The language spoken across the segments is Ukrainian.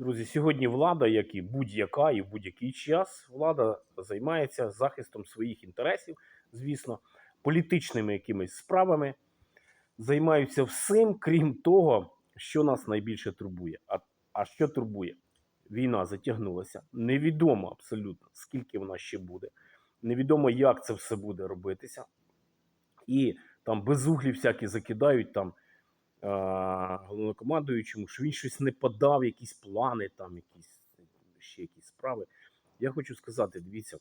Друзі, сьогодні влада, як і будь-яка, і в будь-який час, влада займається захистом своїх інтересів, звісно, політичними якимись справами, займаються всім, крім того, що нас найбільше турбує. А, а що турбує? Війна затягнулася. Невідомо абсолютно, скільки вона ще буде. Невідомо, як це все буде робитися. І там безуглі всякі закидають там головнокомандуючому, що він щось не подав, якісь плани, там якісь ще якісь справи. Я хочу сказати: дивіться,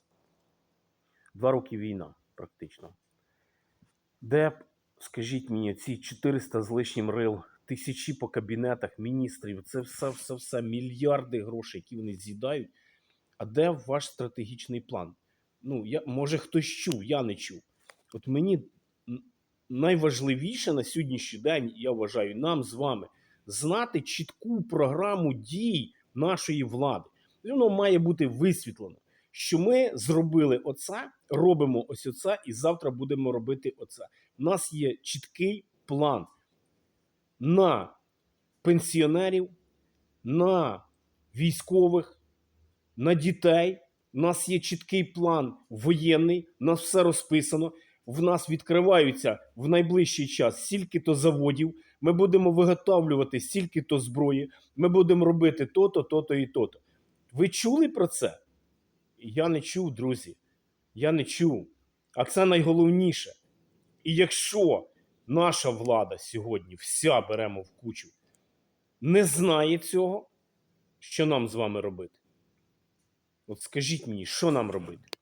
два роки війна, практично. Де, скажіть мені, ці 400 з лишнім рил, тисячі по кабінетах міністрів, це все, все, все, мільярди грошей, які вони з'їдають. А де ваш стратегічний план? Ну, я, може, хтось чув, я не чув. От мені найважливіше на сьогоднішній день, я вважаю, нам з вами знати чітку програму дій нашої влади. І Воно має бути висвітлено, що ми зробили оце, робимо ось оце, і завтра будемо робити оце. У нас є чіткий план на пенсіонерів, на військових, на дітей. У нас є чіткий план воєнний, у нас все розписано. В нас відкриваються в найближчий час стільки-то заводів. Ми будемо виготовлювати стільки-то зброї. Ми будемо робити то-то, то-то і то-то. Ви чули про це? Я не чув, друзі. Я не чув. А це найголовніше. І якщо наша влада сьогодні вся беремо в кучу, не знає цього, що нам з вами робити? От скажіть мені, що нам робити?